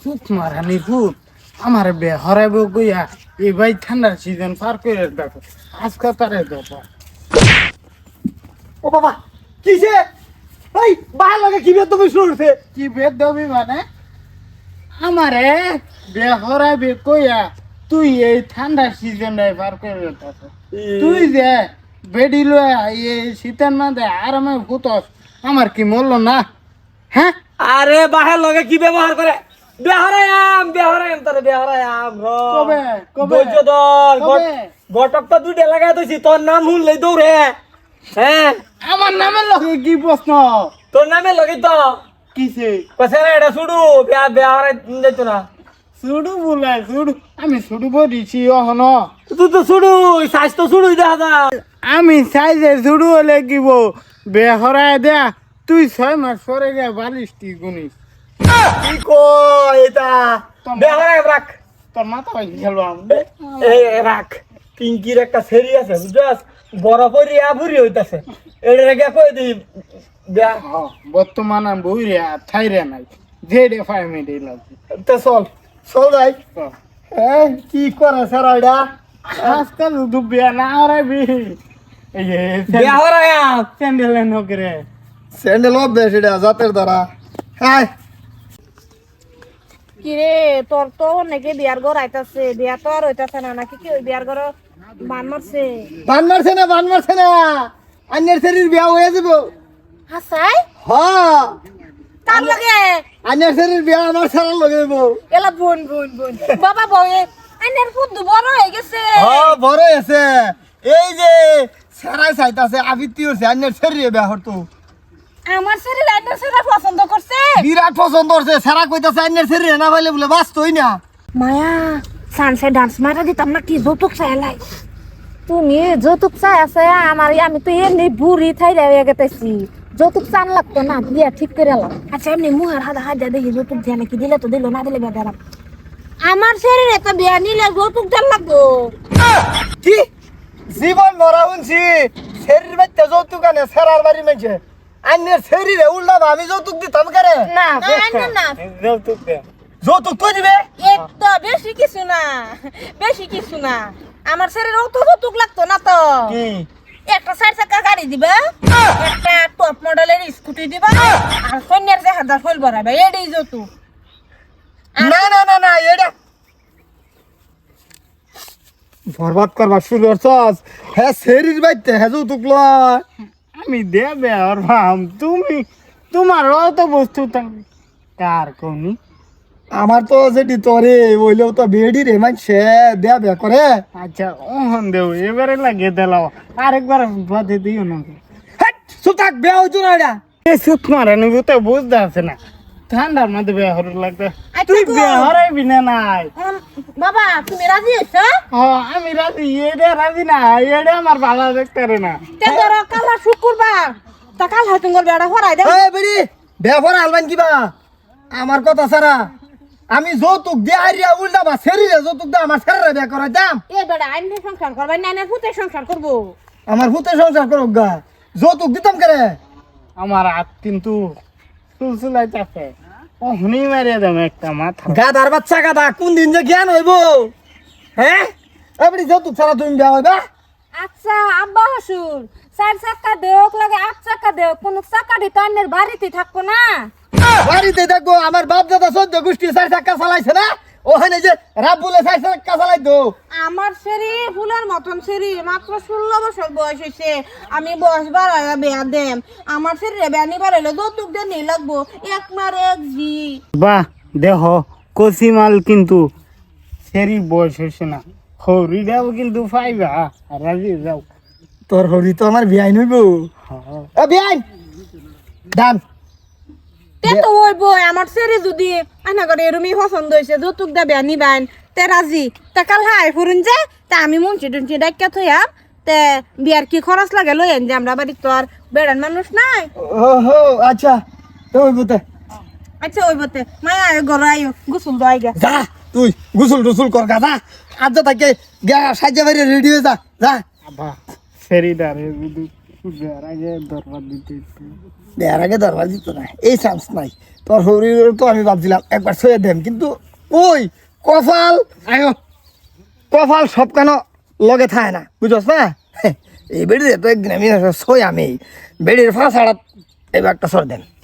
Foot মারানি foot আমার বে হরাইব গইয়া এই ভাই ঠান্ডার সিজন পার করে দেখো আজকে তারে দেখো ও বাবা কিসে এই বাহার লাগে কি বেদ তুমি শুনছে কি বেদ দবি মানে? আমারে বে হরাইবে কইয়া তুই এই ঠান্ডার সিজনে পার করে দেখো তুই যে বেডি লয়া এই শীতের মাঝে আরামে ভূতস আমার কি মূল্য না? হ্যাঁ? আরে বাহার লগে কি ব্যবহার করে? বেহরায়াম বেহরায়াম তোরে বেহরায়াম কবে? কবে? ধৈর্য ধর কবে? গটকটা দুইটা লাগাই দিছি তোর নাম দৌড়ে। হ্যাঁ? আমার নামের লগে কি প্রশ্ন? তোর লগে তো। কিসে? কসে না এটা শুডু বেয়া বেহরাই যাইতো না। সুডু বলে সুডু আমি সুডু বলিছি অহন। তুই তো শুডু স্বাস্থ্য শুডুই দেখা যায়। আমি যে সুডু হলে কিব? বেহরায় দেয়া তুই ছয় মাস পরে গিয়ে বালিশটি গুনিস। কি এটা? বেহরায়াম রাখ। তোর মাথা এই রাখ। পিঙ্কির একটা সেরি আছে বুঝছস? বরফ হইয়া ভুরি হইতাছে। এটা রেখে কই দি। বেয়া বর্তমান আমি বইরে থাইরে নাই। যে ডে ফাইভ মিনিট লাগবে তে চল। চল যাই। কি করে এটা? আজকাল বিয়া না যে বেহরায়াম স্যান্ডেল নকরে স্যান্ডেল অভ্যাস এটা জাতের দ্বারা। হ্যাঁ কিরে তোর তো অনেকে বিয়ার ঘর আইতাছে। বিয়া তো আর হইতাছে না। নাকি কি ওই বিয়ার ঘর বান মারছে? বান মারছে না বান মারছে না। আন্যের শরীর বিয়া হয়ে যাব। হাসাই? হ্যাঁ কার লাগে? আন্যের শরীর বিয়া আমার সারা লগে যাব এলা বোন বোন বোন। বাবা বয়ে আইনের ফুদ্দু বড় হয়ে গেছে। হ্যাঁ বড় আছে এই যে সারাই চাইতাছে আবৃত্তি হচ্ছে আন্যের শরীরে বিয়া হতো আমার শরীর আইনের শরীর পছন্দ বিরাট পছন্দ হচ্ছে। সারা কইতাছে আন্যের শরীরে না পাইলে বলে বাঁচতই না। মায়া সানসে ডান্স মারা দিতাম না কি যৌতুক চাইলাই তুমি যৌতুক চাই আছে আমার আমি তো এমনি বুড়ি থাইলে গেতেছি। যৌতুক চান লাগতো না বিয়া ঠিক করে এলাম। আচ্ছা এমনি মুহের হাতে হাত দিয়ে দেখি যৌতুক দিয়ে নাকি দিলে তো দিল না দিলে বেদারাম আমার শরীরে তো বিয়া নিলে যৌতুক দেন লাগবো। কি? জীবন মরা শুনছি। শরীর বাচ্চা যৌতুক আনে সেরার বাড়ি মানছে আন্যের শরীরে উল্টাবা আমি যৌতুক দিতাম করে? না না না যৌতুক দে। যৌতুক তো দিবে? একটু বেশি কিছু না বেশি কিছু না। আমার শরীরে অত যৌতুক লাগতো না তো। কি? একটা চার চাকা গাড়ি দিবা একটা টপ মডেলের স্কুটি দিবা আর সন্ন্যার যে হাজার ফুল ভরাবে এটাই যৌতুক। না না না না এটা বরবাদ করবা শুরু করছস? হ্যাঁ শরীর বাইতে হ্যাঁ যৌতুক লয়। আমি দেবে আর ভাম তুমি তোমার অত বস্তু থাকবে কার কমি? আমার তো যেটি তোরে ওইলেও তো বেডি রে মানছে দেয়া বে করে। আচ্ছা ওহন দেও এবারে লাগিয়ে দিলাও আরেকবার বাদে দিও না হেট সুতাক বে হইতো না এটা। এ সুত মারে তো বুঝতে আছে না। ঠান্ডার মধ্যে বিয়ে হর লাগবে। আচ্ছা তুই। বিয়ে হরাইবি না নাই? উম, বাবা তুমি রাজি হইছো ও আমি রাজি। এডে রাজি না এডে আমার ভালো দেখতে রে না। তে ধরো কাল শুক্রবার। তা কাল হয় তোমার বেড়া হরাই দেব এই বেডি বে ভরা আলবান কিবা আমার কথা সারা আমি যৌতুক দিয়ে আইরিয়া উল্টাবা শরীরে যৌতুক দে আমার শরীরে বে করে দাম। এ বেড়া আইনে সংসার করবাই না ফুতে সংসার করব। আমার ভূতে সংসার করুক গা। যৌতুক দিতাম করে? আমার হাত কিন্তু চুলচুলাইতেছে। ও হুনি মারিয়ে দেব একটা মাথা। গাদার বাচ্চা গাদা কোন দিন যে জ্ঞান হইব? হ্যাঁ এবারে যৌতুক ছাড়া তুমি বিয়া হইবা? আচ্ছা আব্বা হসুর চার চাক্কা দেওক লাগে আট চাক্কা দেওক কোন চাক্কা দিতে আন্নের বাড়িতে থাকব না। বাড়িতে দেখব আমার বাপ দাদা চোদ্দ গোষ্ঠী চার চাক্কা চালাইছে না? ওখানে যে রাবুলে চার চাক্কা চালাই দো আমার সেরি ফুলের মতন সেরি মাত্র ষোলো বছর বয়স হয়েছে আমি বয়স বাড়াইয়া বেয়া দেম। আমার শরীরে বেয়া নিবার হইলে যৌতুক দিয়ে নিয়ে লাগবো। এক মার এক জি। বাহ দেহ কসিমাল কিন্তু সেরি বয়স হয়েছে না। হরি দেও কিন্তু পাইবা রাজি যাও। তোর হরি তো আমার বিয়াই নইব এ বিয়াই ডান। তে তো ওই বই আমার সেরি যদি আনা করে এরুমি পছন্দ হয়েছে যৌতুক দিয়ে বেয়া নিবান তে রাজি? তে কাল হাই ফুরুন যে তে আমি মুন্সি টুন্সি ডাক্কা থইয়াম তে বিয়ার কি খরচ লাগে লই আন যে আমরা বাড়ি তো আর বেড়ান মানুষ নাই। ও হো আচ্ছা তো হইব তে আচ্ছা ওই বতে। মায়া ঘর আইও গোসল দো আইগা। যা তুই গুসল টুসুল কর গা যা। আজ যা তাকে গা সাজ্জা বাইরে রেডি হয়ে যা যা। আবা সেরি দারে বুদু বিয়ার আগে দরবার দিতে একটু। আগে দরবার দিত না এই চান্স নাই। তোর শরীর তো আমি ভাবছিলাম একবার ছয়ে দেন কিন্তু ওই কপাল, আয়ো, কপাল সব কেন লগে থাকে না, বুঝছ না? এই বেড়ি তো একদিন আমি সই আমি, বেড়ির ফাঁস হাড়াত এবার একটা সর দেন।